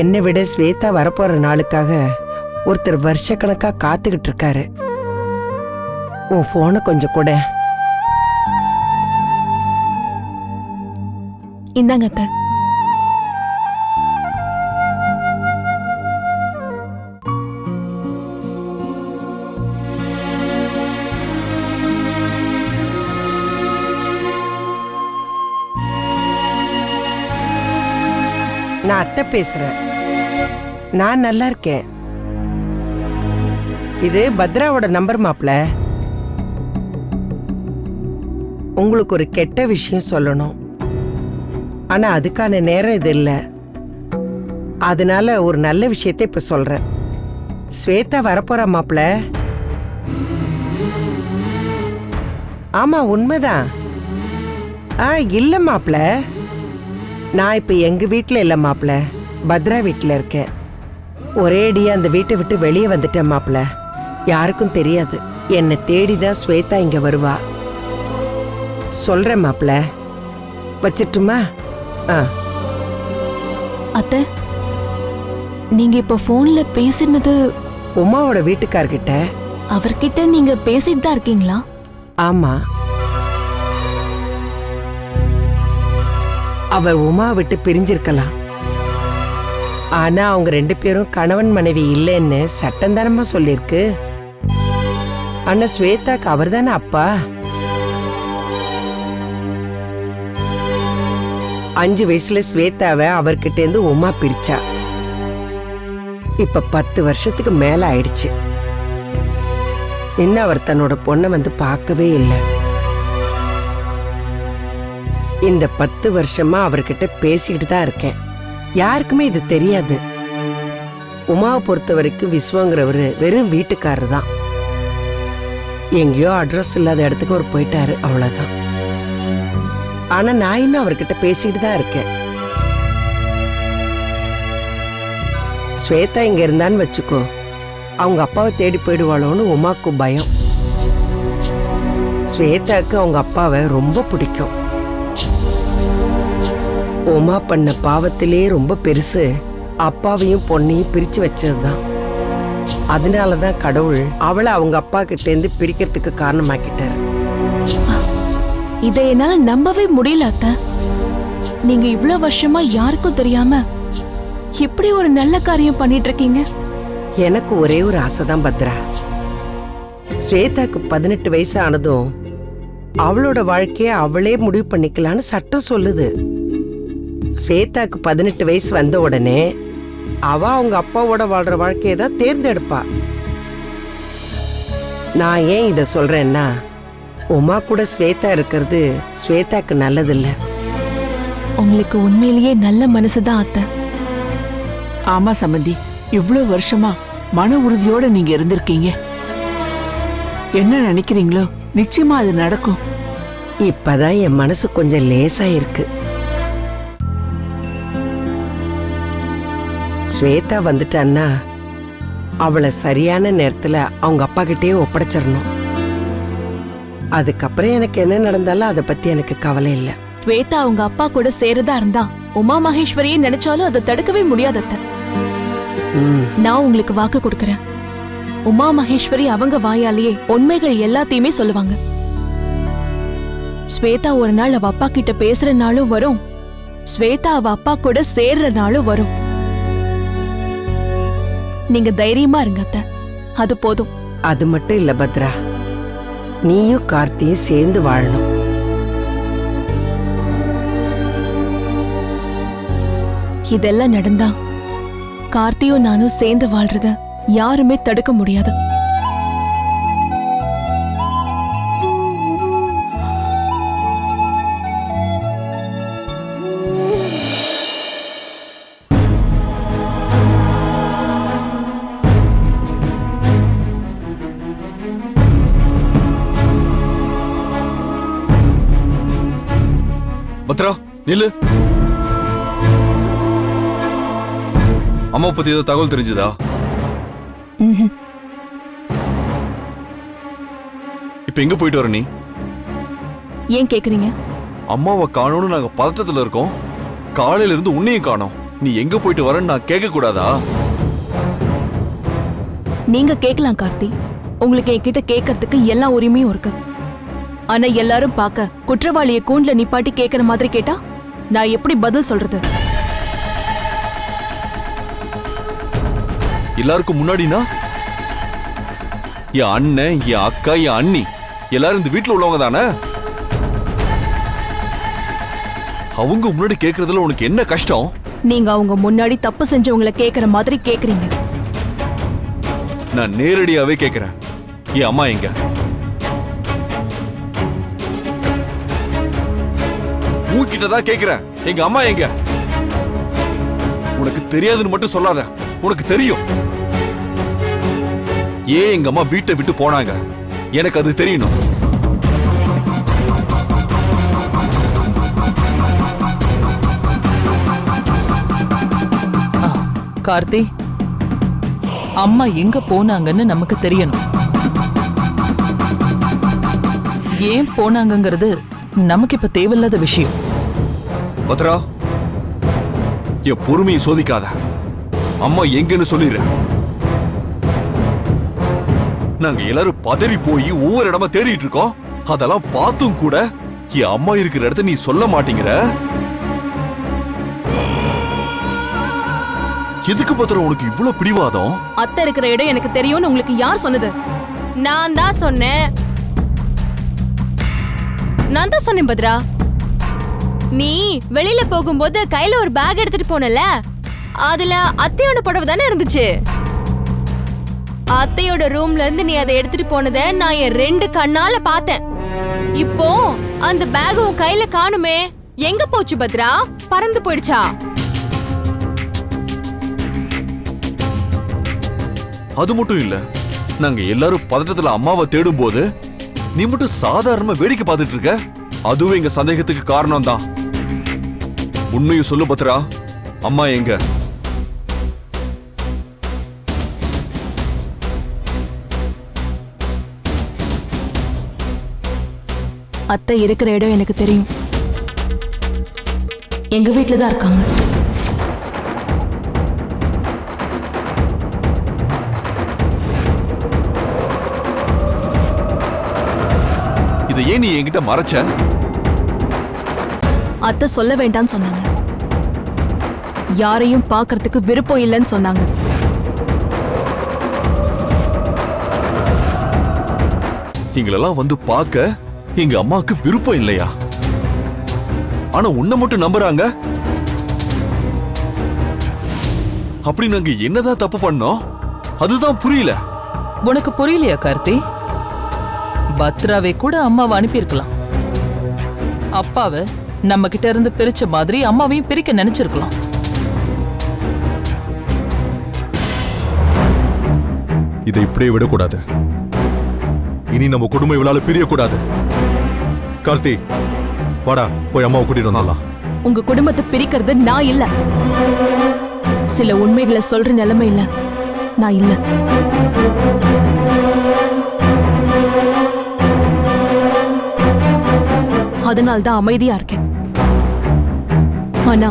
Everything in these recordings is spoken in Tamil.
என்னை விட ஸ்வேதா வரப்போற நாளுக்காக ஒருத்தர் வருஷக்கணக்கா காத்துக்கிட்டு இருக்காரு. உன் போனை கொஞ்சம் கூட. இந்தாங்க அத்தை. நான் அத்தை பேசுறேன். நான் நல்லா இருக்கேன். இது பத்ராவோட நம்பர் மாப்ள. உங்களுக்கு ஒரு கெட்ட விஷயம் சொல்லணும். ஆனா அதுக்கான நேரம் இது இல்லை. அதனால ஒரு நல்ல விஷயத்தை இப்ப சொல்றேன். ஸ்வேதா வரப்போறா மாப்ள. ஆமா உண்மைதான். ஆ இல்ல மாப்ள. நான் இப்ப எங்க வீட்ல இல்ல மாப்ள. பத்ரா வீட்ல இருக்கேன். ஒரேடியா அந்த வீட்டை விட்டு வெளியே வந்துட்டேன் மாப்ள. யாருக்கும் தெரியாது. என்னை தேடி தான் ஸ்வேதா இங்க வருவா. சொல்றேன் மாப்ள. வச்சிட்டுமா? ஆ. அத்தை நீங்க இப்ப போன்ல பேசினது உமாவோட வீட்டுக்கார்கிட்ட. அவர்கிட்ட நீங்க பேசிட்டு தான் இருக்கீங்களா? ஆமா. அவர் உமா விட்டு பிரிஞ்சிருக்கலாம். ஆனா அவங்க ரெண்டு பேரும் கணவன் மனைவி இல்லைன்னு சட்டந்தரமா சொல்லிருக்கு. ஆனா ஸ்வேதாக்கு அவர் தானே அப்பா? அஞ்சு வயசுல ஸ்வேதாவை அவர்கிட்ட இருந்து உமா பிரிச்சா. இப்ப பத்து வருஷத்துக்கு மேல ஆயிடுச்சு. இன்னும் அவர் தன்னோட பொண்ணை வந்து பார்க்கவே இல்லை. இந்த பத்து வருஷமா அவர்கிட்ட பேசிக்கிட்டு தான் இருக்கேன். யாருக்குமே இது தெரியாது. உமாவை பொறுத்த வரைக்கும் விஸ்வங்கிறவர் வெறும் வீட்டுக்காரர் தான். எங்கேயோ அட்ரஸ் இல்லாத இடத்துக்கு அவர் போயிட்டாரு அவ்வளோதான் ஆனால் நான் இன்னும் அவர்கிட்ட பேசிக்கிட்டு தான் இருக்கேன். ஸ்வேதா இங்க இருந்தான்னு வச்சுக்கோ. அவங்க அப்பாவை தேடி போயிடுவாளோன்னு உமாக்கு பயம். ஸ்வேதாக்கு அவங்க அப்பாவை ரொம்ப பிடிக்கும். உமா பண்ண பாவத்திலே ரொம்ப பெருசு. அப்பாவையும் பொண்ணையும் பிரிச்சு வச்சதுதான். அதனால தான் கடவுள் அவளை அவங்க அப்பா கிட்ட இருந்து பிரிக்கிறதுக்கு காரணமாக்கிட்டாரு. இதை என்னால நம்பவே முடியல அத்தை. நீங்க இவ்ளோ வருஷமா யாருக்கும் தெரியாம இப்படி ஒரு நல்ல காரியம் பண்ணிட்டு இருக்கீங்க எனக்கு ஒரே ஒரு ஆசை தான் பத்ரா. ஸ்வேதாக்கு பதினெட்டு வயசு ஆனதும் அவளோட வாழ்க்கைய அவளே முடிவு பண்ணிக்கலான்னு சட்டம் சொல்லுது. ஸ்வேதாக்கு பதினெட்டு வயசு வந்த உடனே அவ அவங்க அப்பாவோட வாழ்ற வாழ்க்கையை தான் தேர்ந்தெடுப்பா. நான் ஏன் இத சொல்றேன்னா உமா கூட ஸ்வேதா இருக்கிறது ஸ்வேதாக்கு நல்லதில்ல. உங்களுக்கு உண்மையிலேயே நல்ல மனசுதான் அத்தை. ஆமா சம்பந்தி இவ்வளவு வருஷமா மன உறுதியோட நீங்க இருந்திருக்கீங்க. என்ன நினைக்கிறீங்களோ நிச்சயமா அது நடக்கும். இப்பதான் என் மனசு கொஞ்சம் லேசா இருக்கு ஸ்வேதா வந்துட்டான்னா அவளை சரியான நேரத்துல அவங்க அப்பா கிட்டயே ஒப்படைச்சிடணும். அதுக்கப்புறம் எனக்கு என்ன நடந்தாலும் அதை பத்தி எனக்கு கவலை இல்லை. ஸ்வேதா அவங்க அப்பா கூட சேரதா இருந்தா உமா மகேஸ்வரியே நினைச்சாலும் அதை தடுக்கவே முடியாது அத்தை. நான் உங்களுக்கு வாக்கு கொடுக்கறேன். உமா மகேஸ்வரி அவங்க வாயாலேயே உண்மைகள் எல்லாத்தையுமே சொல்லுவாங்க. ஸ்வேதா ஒரு நாள் அவ அப்பா கிட்ட பேசுற நாளும் வரும். ஸ்வேதா அவ அப்பா கூட சேர்ற நாளும் வரும். நீங்க தைரியமா இருங்க அத்தை. அது போதும். அது மட்டும் இல்ல பத்ரா. நீயும் கார்த்தியும் சேர்ந்து வாழணும். இதெல்லாம் நடந்தா கார்த்தியும் நானும் சேர்ந்து வாழ்றத யாருமே தடுக்க முடியாது. நில்லு. அம்மா பத்தி ஏதோ தகவல் தெரிஞ்சுதா. இப்ப எங்க போயிட்டு வர நீ? ஏன் கேக்குறீங்க? அம்மாவை காணோம்னு நாங்க பதட்டத்துல இருக்கோம். காலையில இருந்து உன்னையும் காணோம். நீ எங்க போயிட்டு வரேன்னு நான் கேட்க கூடாதா நீங்க கேட்கலாம் கார்த்தி. உங்களுக்கு என்கிட்ட கேட்கறதுக்கு எல்லா உரிமையும் இருக்கு. ஆனா எல்லாரும் பார்க்க குற்றவாளியை கூண்டுல நிப்பாட்டி கேட்கற மாதிரி கேட்டா நான் எப்படி பதில் சொல்றது? எல்லாருக்கும் முன்னாடினா? என் அண்ணன் என் அக்கா என் அண்ணி எல்லாரும் இந்த வீட்ல உள்ளவங்க தானே? அவங்க முன்னாடி கேக்குறதுல உனக்கு என்ன கஷ்டம்? நீங்க அவங்க முன்னாடி தப்பு செஞ்சவங்களை கேட்கற மாதிரி கேக்குறீங்க. நான் நேரடியாவே கேக்குறேன். என் அம்மா எங்க? உன்கிட்ட தான் கேக்குறேன். எங்க அம்மா எங்க? உனக்கு தெரியாதுன்னு மட்டும் சொல்லாத. உனக்கு தெரியும். ஏன் எங்க அம்மா வீட்டை விட்டு போனாங்க? எனக்கு அது தெரியணும். கார்த்தி அம்மா எங்க போனாங்கன்னு நமக்கு தெரியணும். ஏன் போனாங்கங்கிறது நமக்கு இப்ப தேவையில்லாத விஷயம். பத்ரா என் பொறுமையை சோதிக்காத. அம்மா எங்கன்னு சொல்லிடுற நாங்க எல்லாரும் பதறி போய் ஒவ்வொரு இடமா தேடிட்டு இருக்கோம். அதெல்லாம் பார்த்தும் கூட என் அம்மா இருக்கிற இடத்த நீ சொல்ல மாட்டேங்கிற. எதுக்கு பத்திரம் உனக்கு இவ்வளவு பிடிவாதம்? அத்தை இருக்கிற இடம் எனக்கு தெரியும்னு உங்களுக்கு யார் சொன்னது? நான் தான் சொன்னேன். நான் தான் சொன்னேன் பத்ரா. நீ வெளியில போகும்போது கையில ஒரு பேக் எடுத்துட்டு போனல? அதுல அத்தையோட புடவை தானே இருந்துச்சு? அத்தையோட ரூம்ல இருந்து நீ அதை எடுத்துட்டு போனதை நான் என் ரெண்டு கண்ணால பார்த்தேன். இப்போ அந்த பேக் உன் கையில காணுமே. எங்க போச்சு பத்ரா? பறந்து போயிடுச்சா? அது மட்டும் இல்ல நாங்க எல்லாரும் பதட்டத்துல அம்மாவை தேடும் போது நீ மட்டும் சாதாரணமா வேடிக்கை பார்த்துட்டு இருக்க? அதுவும் எங்க சந்தேகத்துக்கு காரணம் தான் உண்மையை சொல்லு பத்ரா. அம்மா எங்க? அத்தை இருக்கிற இடம் எனக்கு தெரியும். எங்க வீட்ல தான் இருக்காங்க. இதை ஏன் நீ என்கிட்ட மறைச்ச? அத்தை சொல்ல வேண்டாம்னு சொன்னாங்க. யாரையும் பார்க்கறதுக்கு விருப்பம் இல்லைன்னு சொன்னாங்க. எங்களெல்லாம் வந்து பார்க்க எங்க அம்மாவுக்கு விருப்பம் இல்லையா? ஆனா உன்னை மட்டும் நம்புறாங்க? அப்படி நாங்க என்னதான் தப்பு பண்ணோம்? அதுதான் புரியல. உனக்கு புரியலையா கார்த்தி? பத்ராவை கூட அம்மாவை அனுப்பியிருக்கலாம். அப்பாவை நம்ம கிட்ட இருந்து பிரிச்ச மாதிரி அம்மாவையும் பிரிக்க நினைச்சிருக்கலாம். இதை இப்படியே விடக்கூடாது. இனி நம்ம குடும்பம் இவளால பிரியக்கூடாது. கார்த்தி வாடா போய் அம்மாவை கூட்டிட்டு வந்துடலாம். உங்க குடும்பத்தை பிரிக்கிறது நான் இல்ல. சில உண்மைகளை சொல்ற நிலைமை இல்ல. நான் இல்ல. அதனால தான் அமைதியா இருக்கேன். ஆனா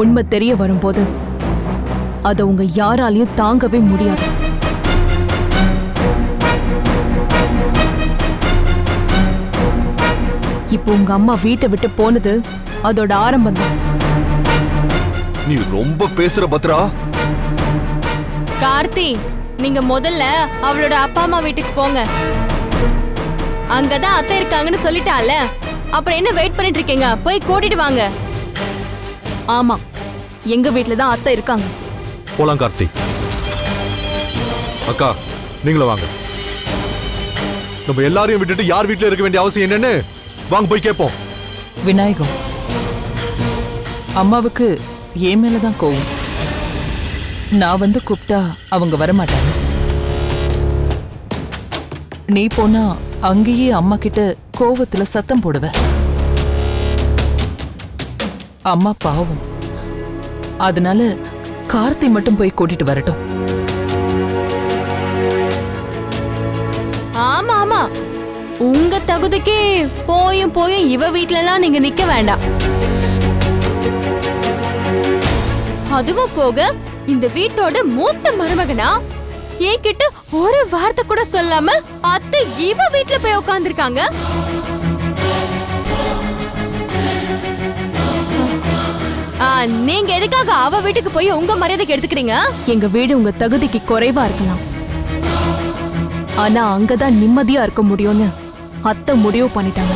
உண்மை தெரிய வரும்போது அதை உங்க யாராலையும் தாங்கவே முடியாது. இப்போ உங்க அம்மா வீட்டை விட்டு போனது அதோட ஆரம்பம் தான். நீ ரொம்ப பேசுற பத்ரா. கார்த்தி நீங்க முதல்ல அவளோட அப்பா அம்மா வீட்டுக்கு போங்க. அங்கதான் அத்தை இருக்காங்கன்னு சொல்லிட்டால அப்புறம் என்ன வெயிட் பண்ணிட்டு இருக்கீங்க? போய் கூட்டிட்டு வாங்க. ஆமா. எங்க வீட்ல தான் அத்தை இருக்காங்க. போலாம் கார்த்தி. அக்கா நீங்களும் வாங்க. நம்ம எல்லாரையும் விட்டுட்டு யார் வீட்ல இருக்க வேண்டிய அவசியம் என்னன்னு வாங்க போய் கேட்போம். விநாயகம் அம்மாவுக்கு என் மேலதான் கோவம். நான் வந்து கூப்பிட்டா அவங்க வரமாட்டாங்க. நீ போனா அங்கேயே அம்மா கிட்ட கோவத்துல சத்தம் போடுவ. அம்மா பாவம். அதனால கார்த்தி மட்டும் போய் கூட்டிட்டு வரட்டும். ஆமா ஆமா. உங்க தகுதிக்கு போயும் போயும் இவ வீட்ல எல்லாம் நீங்க நிக்க வேண்டாம். அதுவும் போக இந்த வீட்டோட மூத்த மருமகனா? என்கிட்ட ஒரு வார்த்தை கூட சொல்லாம அத்தை இவ வீட்ல போய் உட்கார்ந்திருக்காங்க நீங்க எதுக்காக அவ வீட்டுக்கு போய் உங்க மரியாதைக்கு எடுத்துக்கிறீங்க? எங்க வீடு உங்க தகுதிக்கு குறைவா இருக்கலாம். ஆனா அங்கதான் நிம்மதியா இருக்க முடியும்னு அத்தை முடிவு பண்ணிட்டாங்க.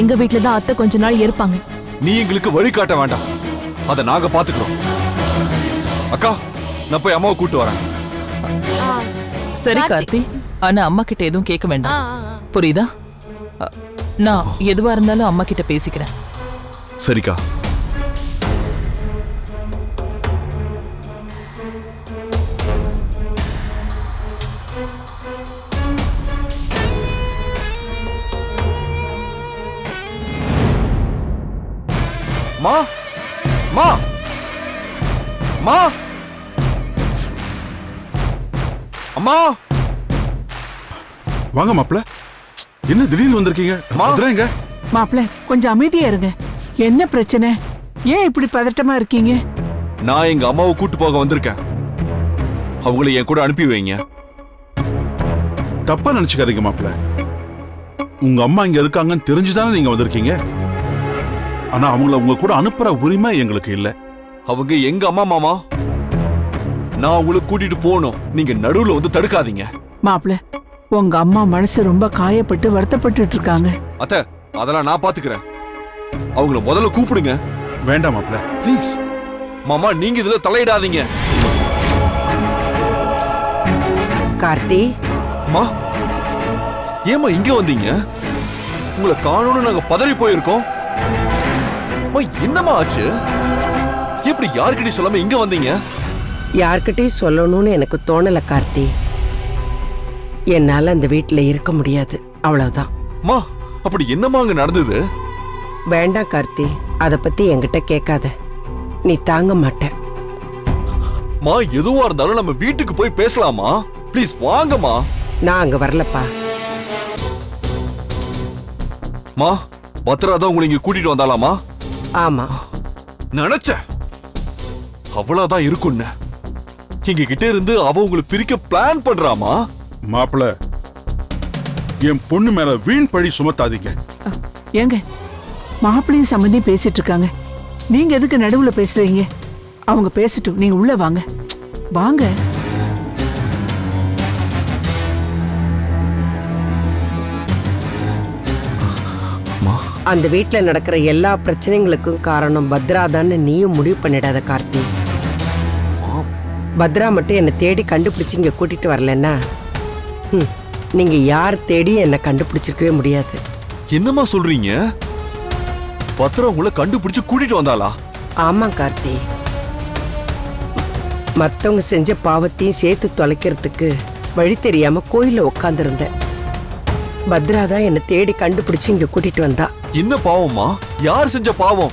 எங்க வீட்ல தான் அத்தை கொஞ்ச நாள் இருப்பாங்க. நீ எங்களுக்கு வழிகாட்ட வேண்டாம். அதை நாங்க பாத்துக்கிறோம். அக்கா நான் போய் அம்மாவை கூட்டு வரேன். சரி கார்த்தி. ஆனா அம்மா கிட்ட எதுவும் கேட்க வேண்டாம். புரியுதா? நான் எதுவா இருந்தாலும் அம்மா கிட்ட பேசிக்கிறேன். சரிக்கா. மா மா மா. அம்மா. வாங்க மாப்ள என்ன திடீர்னு வந்திருக்கீங்க? அம்மா. பத்திரங்க மாப்பிள்ள கொஞ்சம் அமைதியா இருங்க. என்ன பிரச்சனை? ஏன் இப்படி பதட்டமா இருக்கீங்க? நான் எங்க அம்மாவை கூட்டு போக வந்திருக்கேன். அவங்கள என் கூட அனுப்பி வைங்க. தப்பா நினைச்சுக்காதீங்க மாப்ள உங்க அம்மா இங்க இருக்காங்கன்னு தெரிஞ்சுதானே நீங்க வந்திருக்கீங்க? ஆனா அவங்கள உங்க கூட அனுப்புற உரிமை எங்களுக்கு இல்ல. அவங்க எங்க அம்மா மாமா? நான் உங்களுக்கு கூட்டிட்டு போகணும். நீங்க நடுவுல வந்து தடுக்காதீங்க. மாப்பிள்ள உங்க அம்மா மனசு ரொம்ப காயப்பட்டு வருத்தப்பட்டுட்டு இருக்காங்க. அத்த அதெல்லாம் நான் பாத்துக்கிறேன். அவங்கள முதல்ல கூப்பிடுங்க. வேண்டாம் மாப்ள ப்ளீஸ் மாமா நீங்க இதுல தலையிடாதீங்க. கார்த்தி. மா ஏமா இங்க வந்தீங்க? உங்களை காணோம்னு நாங்க பதறி போயிருக்கோம். அம்மா, என்னம்மா ஆச்சு? எப்படி யார்கிட்டயும் சொல்லாம இங்க வந்தீங்க? யார்கிட்டயும் சொல்லணும்னு எனக்கு தோணல கார்த்தி. என்னால அந்த வீட்ல இருக்க முடியாது. அவ்வளவுதான். மா அப்படி என்னம்மா அங்க நடந்தது? வேண்டாம் கார்த்தி. அத பத்தி என்கிட்ட கேட்காத. நீ தாங்க மாட்ட. மா எதுவா இருந்தாலும் நம்ம வீட்டுக்கு போய் பேசலாமா? ப்ளீஸ் வாங்கம்மா. நான் அங்க வரலப்பா. மா பத்ரா தான் உங்களை இங்க கூட்டிட்டு வந்தாலாமா? ஆமா. நினைச்சேன் அவ்வளவுதான் இருக்கும்னு எங்க கிட்ட இருந்து அவ உங்களை பிரிக்க பிளான் பண்றாமா? மாப்ள என் பொண்ணு மேல வீண் பழி சுமத்தாதீங்க. ஏங்க மாப்பிள்ளையும் சம்மந்தியும் பேசிட்டு இருக்காங்க நீங்க எதுக்கு நடுவுல பேசுறீங்க? அவங்க பேசட்டும் நீங்க உள்ள வாங்க. வாங்க. அந்த வீட்ல நடக்கிற எல்லா பிரச்சனைகளுக்கும் காரணம் பத்ரா தான்னு நீயும் முடிவு பண்ணிடாத கார்த்தி. பத்ரா மட்டும் என்னை தேடி கண்டுபிடிச்சு இங்க கூட்டிட்டு வரலன்னா நீங்க யார் தேடி என்னை கண்டுபிடிச்சிருக்கவே முடியாது. என்னம்மா சொல்றீங்க? பத்ரா உங்களை கண்டுபிடிச்சு கூட்டிட்டு வந்தாளா? ஆமா கார்த்தி. மத்தவங்க செஞ்ச பாவத்தையும் சேர்த்து தொலைக்கிறதுக்கு வழி தெரியாம கோயில்ல உட்காந்துருந்தேன் பத்ரா தான் என்னை தேடி கண்டுபிடிச்சு இங்க கூட்டிட்டு வந்தா. என்ன பாவம்மா? யார் செஞ்ச பாவம்?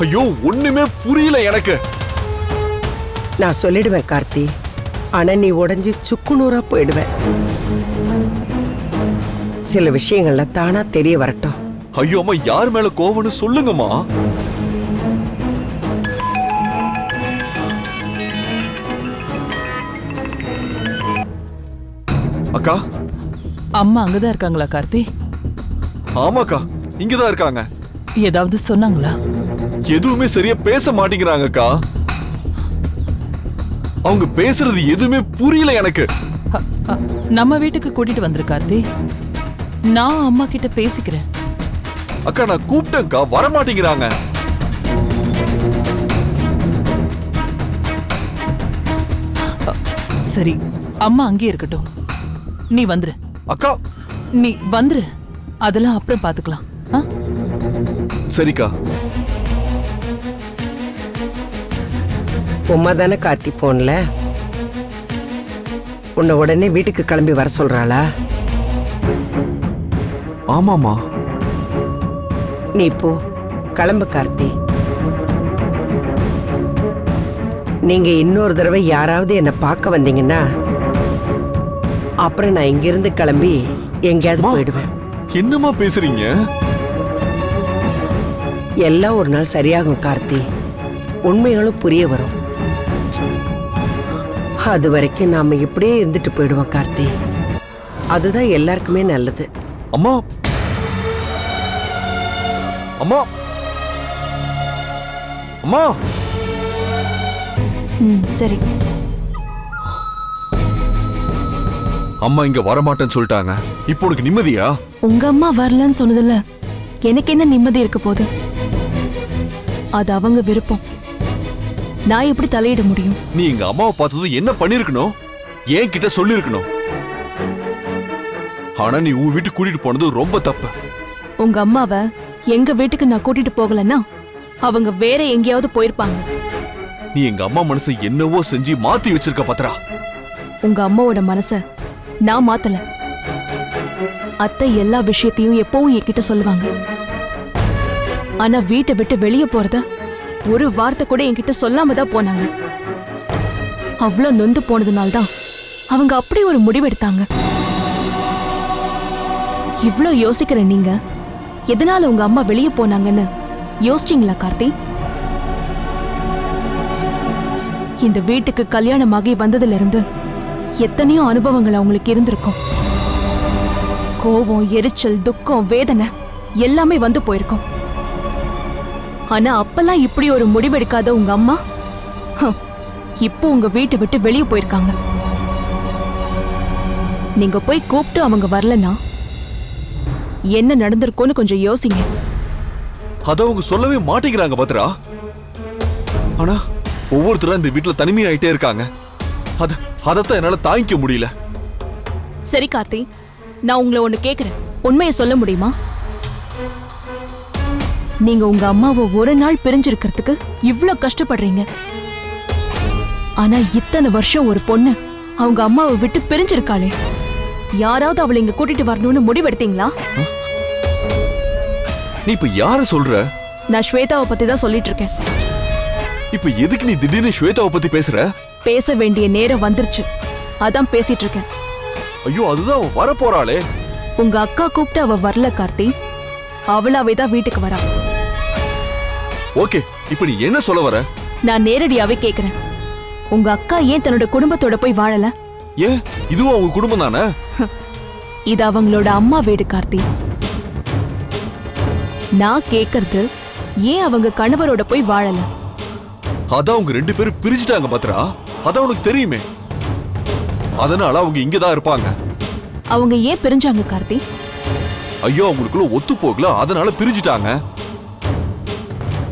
ஐயோ ஒண்ணுமே புரியல எனக்கு. நான் சொல்லிடுவேன் கார்த்தி. ஆனா நீ உடைஞ்சு சுக்குநூறா போயிடுவேன். சில விஷயங்கள்ல தானா தெரிய வரட்டும். ஐயோ அம்மா யார் மேல கோவம்னு சொல்லுங்கம்மா. அக்கா. அம்மா அங்கதான் இருக்காங்களா கார்த்தி? ஆமாக்கா இங்கதான் இருக்காங்க. ஏதாவது சொன்னாங்களா? எதுவுமே சரியா பேச மாட்டேங்கிறாங்கக்கா. அவங்க பேசுறது எதுவுமே புரியல எனக்கு. நம்ம வீட்டுக்கு கூட்டிட்டு வந்துரு கார்த்தி. நான் அம்மா கிட்ட பேசிக்கிறேன். அக்கா நான் கூப்பிட்டேன்க்கா. வர மாட்டேங்கிறாங்க சரி அம்மா அங்கேயே இருக்கட்டும். நீ வந்துரு. அக்கா. நீ வந்துரு. அதெல்லாம் அப்புறம் பாத்துக்கலாம். ஆ? சரிக்கா. உமா தானே கார்த்தி போன்ல? உன்னை உடனே வீட்டுக்கு கிளம்பி வர சொல்றாளா? ஆமாமா நீ போ. கிளம்பு கார்த்தி. நீங்க இன்னொரு தடவை யாராவது என்னை பார்க்க வந்தீங்கன்னா அப்புறம் நான் இங்கிருந்து கிளம்பி எங்கேயாவது. போயிடுவேன். என்னம்மா பேசுறீங்க? எல்லாம் ஒரு நாள் சரியாகும் கார்த்தி. உண்மைகளும் புரிய வரும். அது வரைக்கும் நாம இப்படியே இருந்துட்டு போயிடுவோம் கார்த்தி. அதுதான் எல்லாருக்குமே நல்லது. அம்மா அம்மா. அம்மா. ம் சரி. அம்மா இங்க வரமாட்டேன்னு சொல்லிட்டாங்க. இப்போ உனக்கு நிம்மதியா? உங்க அம்மா வரலன்னு சொன்னதுல எனக்கு என்ன நிம்மதி இருக்க போகுது? அது அவங்க விருப்பம். நான் எப்படி தலையிட முடியும்? நீ எங்க அம்மாவை பார்த்தது என்ன பண்ணிருக்கணும்? ஏன் கிட்ட சொல்லிருக்கணும்? ஆனா நீ உன் வீட்டுக்கு கூட்டிட்டு போனது ரொம்ப தப்பு. உங்க அம்மாவை எங்க வீட்டுக்கு நான் கூட்டிட்டு போகலன்னா அவங்க வேற எங்கேயாவது போயிருப்பாங்க. நீ எங்க அம்மா மனசை என்னவோ செஞ்சு மாத்தி வச்சிருக்க பத்ரா. உங்க அம்மாவோட மனச நான் மாத்தல. அத்தை எல்லா விஷயத்தையும் எப்பவும் என்கிட்ட சொல்லுவாங்க. ஆனா வீட்டை விட்டு வெளியே போறத ஒரு வார்த்தை கூட என்கிட்ட சொல்லாம தான் போனாங்க. அவ்வளோ நொந்து போனதுனால தான் அவங்க அப்படி ஒரு முடிவெடுத்தாங்க. இவ்ளோ யோசிக்கிற நீங்க? எதனால உங்க அம்மா வெளியே போனாங்கன்னு யோசிச்சீங்களா கார்த்தி? இந்த வீட்டுக்கு கல்யாணமாகி வந்ததுல இருந்து எத்தனையோ அனுபவங்கள் அவங்களுக்கு இருந்திருக்கும். கோவம் எரிச்சல் துக்கம் வேதனை எல்லாமே வந்து போயிருக்கும். ஆனா அப்பெல்லாம் இப்படி ஒரு முடிவெடுக்காத உங்க அம்மா? இப்போ உங்க வீட்டை விட்டு வெளியே போயிருக்காங்க. நீங்க போய் கூப்பிட்டு அவங்க வரலன்னா என்ன நடந்திருக்கும்னு கொஞ்சம் யோசிங்க. அத அவங்க சொல்லவே மாட்டேங்கிறாங்க பத்ரா. ஆனா ஒவ்வொருத்தரும் இந்த வீட்டுல தனிமையாயிட்டே இருக்காங்க. அத அதத்தான் என்னால தாங்கிக்க முடியல. சரி கார்த்தி நான் உங்களை ஒண்ணு கேக்குறேன். உண்மையை சொல்ல முடியுமா? நீங்க உங்க அம்மாவை ஒரு நாள் பிரிஞ்சிருக்கிறதுக்கு இவ்ளோ கஷ்டப்படுறீங்க. ஆனா இத்தனை வருஷம் ஒரு பொண்ணு அவங்க அம்மாவை விட்டு பிரிஞ்சிருக்காளே. யாராவது அவளை இங்க கூட்டிட்டு வரணும்னு முடிவெடுத்தீங்களா? நீ இப்ப யார சொல்ற? நான் ஸ்வேதாவை பத்தி தான் சொல்லிட்டு இருக்கேன் இப்ப எதுக்கு நீ திடீர்னு ஸ்வேதாவை பத்தி பேசுற? பேச வேண்டிய நேரம் வந்துருச்சு. அதான் பேசிட்டு இருக்கேன் ஐயோ அதுதான் அவ வர போறாளே உங்க அக்கா கூப்பிட்டு அவ வரல கார்த்தி. அவளாவே தான் வீட்டுக்கு வரா. ஓகே இப்ப நீ என்ன சொல்ல வர? நான் நேரடியாவே கேக்குறேன். உங்க அக்கா ஏன் தன்னோட குடும்பத்தோட போய் வாழல? ஏன் இதுவும் அவங்க குடும்பம் தானே? இது அவங்களோட அம்மா வீடு கார்த்தி. நான் கேக்குறது ஏன் அவங்க கணவரோட போய் வாழல? அதான் அவங்க ரெண்டு பேரும் பிரிச்சுட்டாங்க பத்ரா. அதான் உனக்கு தெரியுமே. அதனால அவங்க இங்கதான் இருப்பாங்க. அவங்க ஏன் பிரிஞ்சாங்க கார்த்தி? ஐயோ அவங்களுக்குள்ள ஒத்து போகல அதனால பிரிஞ்சுட்டாங்க.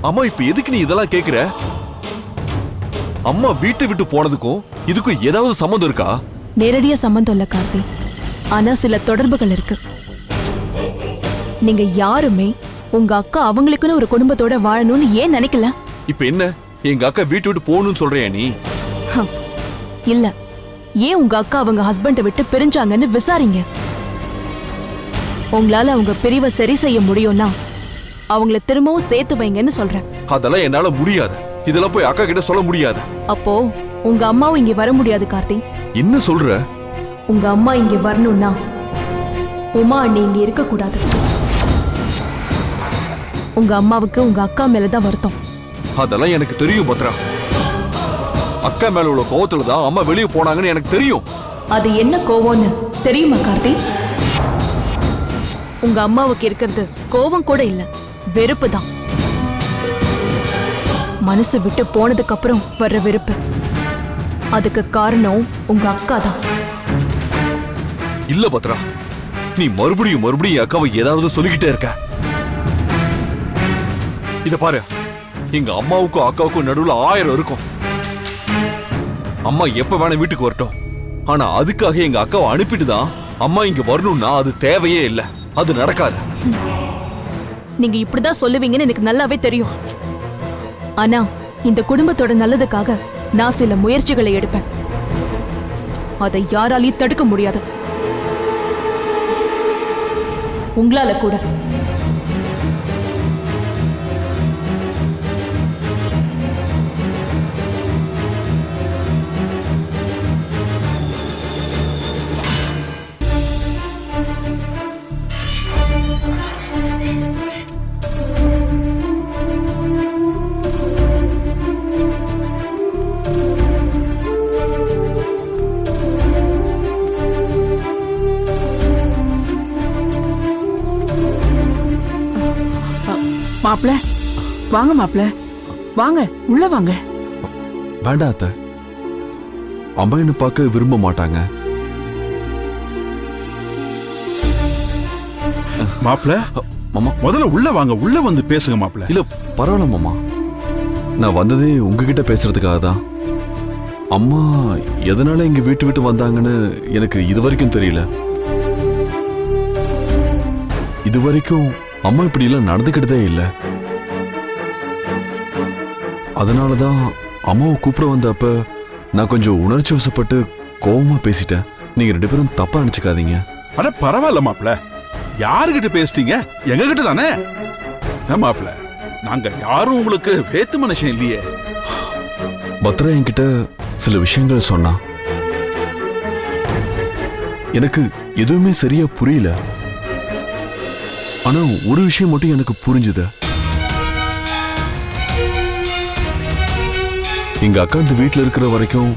அம்மா இப்ப எதுக்கு நீ இதெல்லாம் கேக்குற? அம்மா வீட்டை விட்டு போனதுக்கும் இதுக்கும் ஏதாவது சம்மந்தம் இருக்கா? நேரடியா சம்பந்தம் இல்ல கார்த்தி. ஆனா சில தொடர்புகள் இருக்கு. நீங்க யாருமே உங்க அக்கா அவங்களுக்குன்னு ஒரு குடும்பத்தோட வாழணும்னு ஏன் நினைக்கல? இப்ப என்ன? எங்க அக்கா வீட்டை விட்டு போகணும்னு சொல்றியா நீ. இல்ல. ஏன் உங்க அக்கா அவங்க ஹஸ்பண்டை விட்டு பிரிஞ்சாங்கன்னு விசாரிங்க. உங்களால அவங்க பிரிவை சரி செய்ய முடியும்னா அவங்கள திரும்பவும் சேர்த்து வைங்கன்னு சொல்றேன். அதெல்லாம் என்னால முடியாது. இதெல்லாம் போய் அக்கா கிட்ட சொல்ல முடியாது. அப்போ உங்க அம்மாவும் இங்க வர முடியாது கார்த்தி. என்ன சொல்ற? உங்க அம்மா இங்க வரணும்னா உமா அண்ணி இங்க இருக்க கூடாது உங்க அம்மாவுக்கு உங்க அக்கா மேலதான் வருத்தம். அதெல்லாம் எனக்கு தெரியும் பத்ரா. அக்கா மேல உள்ள கோவத்துல தான் அம்மா வெளியே போனாங்கன்னு எனக்கு தெரியும். அது என்ன கோவம்னு தெரியுமா கார்த்தி? உங்க அம்மாவுக்கு இருக்கிறது கோவம் கூட இல்ல வெறுப்பு தான் மனசு விட்டு போனதுக்கு அப்புறம் வர்ற வெறுப்பு. அதுக்கு காரணம் உங்க அக்கா தான். இல்ல பத்ரா நீ மறுபடியும் மறுபடியும் என் அக்காவை ஏதாவது சொல்லிக்கிட்டே இருக்க. இத பாரு எங்க அம்மாவுக்கும் அக்காவுக்கும் நடுவுல ஆயிரம் இருக்கும். அம்மா எப்ப வேணா வீட்டுக்கு வரட்டும். ஆனா அதுக்காக எங்க அக்காவை அனுப்பிட்டு தான் அம்மா இங்க வரணும்னா அது தேவையே இல்ல. அது நடக்காது. நீங்க இப்படிதான் சொல்லுவீங்கன்னு எனக்கு நல்லாவே தெரியும். ஆனா இந்த குடும்பத்தோட நல்லதுக்காக நான் சில முயற்சிகளை எடுப்பேன். அதை யாராலையும் தடுக்க முடியாது. உங்களால கூட. மாப்பிள வாங்க மாப்பிள வாங்க உள்ள வாங்க. வேண்டாம் அத்தை. அம்மா என்ன பார்க்க விரும்ப மாட்டாங்க. மாப்பிள மாமா. முதல்ல உள்ள வாங்க உள்ள வந்து பேசுங்க மாப்பிள இல்ல பரவாயில்ல மாமா. நான் வந்ததே உங்ககிட்ட பேசுறதுக்காக தான். அம்மா எதனால எங்க வீட்டு விட்டு வந்தாங்கன்னு எனக்கு இது வரைக்கும் தெரியல. இது வரைக்கும் அம்மா இப்படி எல்லாம் நடந்துக்கிட்டதே இல்லை. அதனால தான் அம்மாவை கூப்பிட வந்தப்ப நான் கொஞ்சம் உணர்ச்சி வசப்பட்டு கோவமா பேசிட்டேன். நீங்க ரெண்டு பேரும் தப்பா நினைச்சுக்காதீங்க. அட பரவாயில்ல மாப்பிள. யாருகிட்ட பேசிட்டீங்க எங்க கிட்ட தானே மாப்பிள நாங்க யாரும் உங்களுக்கு வேத்து மனுஷன் இல்லையே. பத்ரா என்கிட்ட சில விஷயங்கள் சொன்னா எனக்கு எதுவுமே சரியா புரியல. ஆனா ஒரு விஷயம் மட்டும் எனக்கு புரிஞ்சுது. எங்க அக்கா இந்த வீட்டுல இருக்கிற வரைக்கும்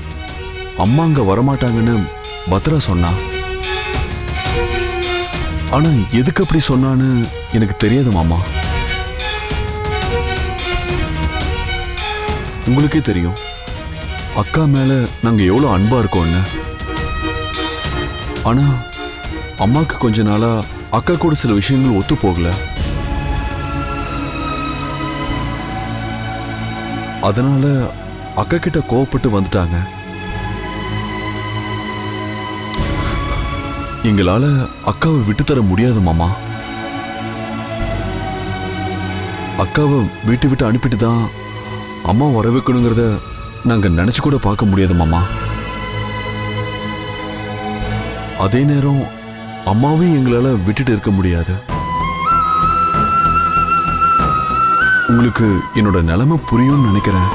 அம்மா அங்க வரமாட்டாங்கன்னு பத்ரா சொன்னா. ஆனா எதுக்கு அப்படி சொன்னான்னு எனக்கு தெரியாது மாமா. உங்களுக்கே தெரியும். அக்கா மேல நாங்க எவ்வளவு அன்பா இருக்கோம்னு. ஆனா அம்மாக்கு கொஞ்ச நாளா அக்கா கூட சில விஷயங்கள் ஒத்து போகல. அதனால அக்கா கிட்ட கோவப்பட்டு வந்துட்டாங்க. எங்களால அக்காவை விட்டு தர முடியாது மாமா. அக்காவை வீட்டு விட்டு அனுப்பிட்டு தான் அம்மா வர வைக்கணுங்கிறத நாங்க நினைச்சு கூட பார்க்க முடியாது மாமா. அதே நேரம் அம்மாவையும் எங்களால விட்டுட்டு இருக்க முடியாது. உங்களுக்கு என்னோட நிலைமை புரியும்னு நினைக்கிறேன்.